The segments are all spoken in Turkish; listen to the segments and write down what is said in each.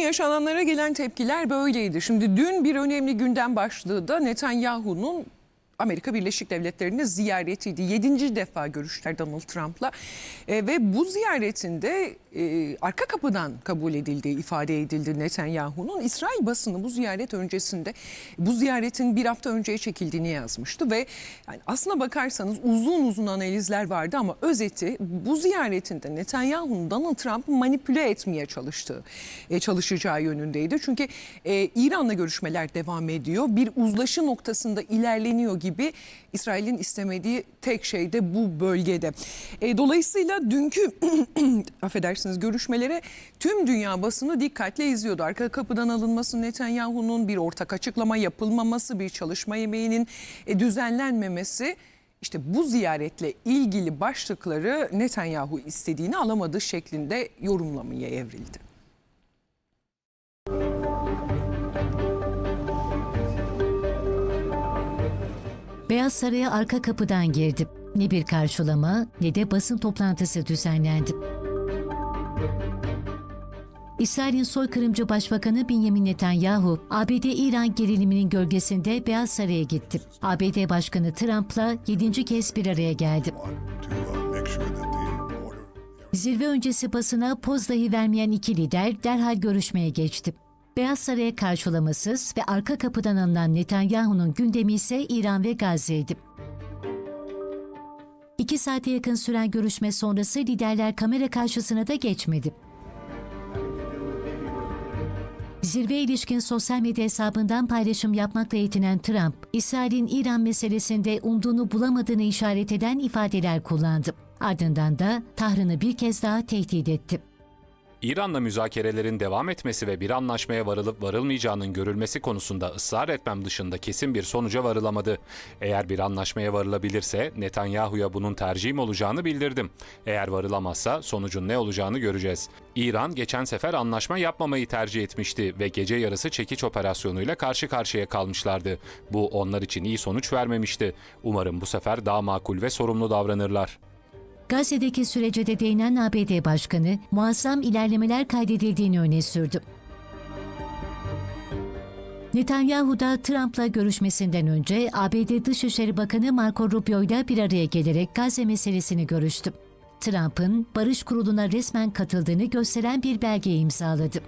yaşananlara gelen tepkiler böyleydi. Şimdi dün bir önemli gündem başlığı da Netanyahu'nun Amerika Birleşik Devletleri'ni ziyaretiydi. Yedinci defa görüştüler Donald Trump'la E, ve bu ziyaretinde e, arka kapıdan kabul edildiği ifade edildi Netanyahu'nun. İsrail basını bu ziyaret öncesinde bu ziyaretin bir hafta önceye çekildiğini yazmıştı ve yani aslına bakarsanız uzun uzun analizler vardı ama özeti bu ziyaretinde Netanyahu'nun Donald Trump'ı manipüle etmeye çalıştığı, e, çalışacağı yönündeydi. Çünkü e, İran'la görüşmeler devam ediyor. Bir uzlaşı noktasında ilerleniyor gibi İsrail'in istemediği tek şey de bu bölgede. E, dolayısıyla dünkü affedersiniz görüşmelere tüm dünya basını dikkatle izliyordu. Arka kapıdan alınması Netanyahu'nun bir ortak açıklama yapılmaması, bir çalışma yemeğinin e, düzenlenmemesi işte bu ziyaretle ilgili başlıkları Netanyahu istediğini alamadığı şeklinde yorumlamaya evrildi. Beyaz Saray'a arka kapıdan girdim. Ne bir karşılama ne de basın toplantısı düzenlendi. İsrail'in soykırımcı Başbakanı Benjamin Netanyahu, ABD-İran geriliminin gölgesinde Beyaz Saray'a gitti. ABD Başkanı Trump'la yedinci kez bir araya geldi. Zirve öncesi basına poz dahi vermeyen iki lider derhal görüşmeye geçti. Beyaz Saray'a karşılamasız ve arka kapıdan alınan Netanyahu'nun gündemi ise İran ve Gazze'ydi. İki saate yakın süren görüşme sonrası liderler kamera karşısına da geçmedi. Zirve ilişkin sosyal medya hesabından paylaşım yapmakla yetinen Trump, İsrail'in İran meselesinde umduğunu bulamadığını işaret eden ifadeler kullandı. Ardından da Tahran'ı bir kez daha tehdit etti. İran'la müzakerelerin devam etmesi ve bir anlaşmaya varılıp varılmayacağının görülmesi konusunda ısrar etmem dışında kesin bir sonuca varılamadı. Eğer bir anlaşmaya varılabilirse Netanyahu'ya bunun tercihim olacağını bildirdim. Eğer varılamazsa sonucun ne olacağını göreceğiz. İran geçen sefer anlaşma yapmamayı tercih etmişti ve gece yarısı çekiç operasyonuyla karşı karşıya kalmışlardı. Bu onlar için iyi sonuç vermemişti. Umarım bu sefer daha makul ve sorumlu davranırlar. Gazze'deki sürece de değinen ABD Başkanı muazzam ilerlemeler kaydedildiğini öne sürdü. Netanyahu da Trump'la görüşmesinden önce ABD Dışişleri Bakanı Marco Rubio ile bir araya gelerek Gazze meselesini görüştü. Trump'ın Barış Kurulu'na resmen katıldığını gösteren bir belge imzaladı.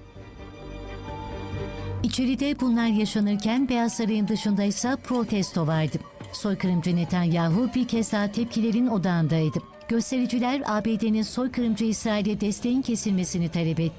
İçeride bunlar yaşanırken Beyaz Saray'ın dışında ise protesto vardı. Soykırımcı Netanyahu bir kez daha tepkilerin odağındaydı. Göstericiler ABD'nin soykırımcı İsrail'e desteğin kesilmesini talep etti.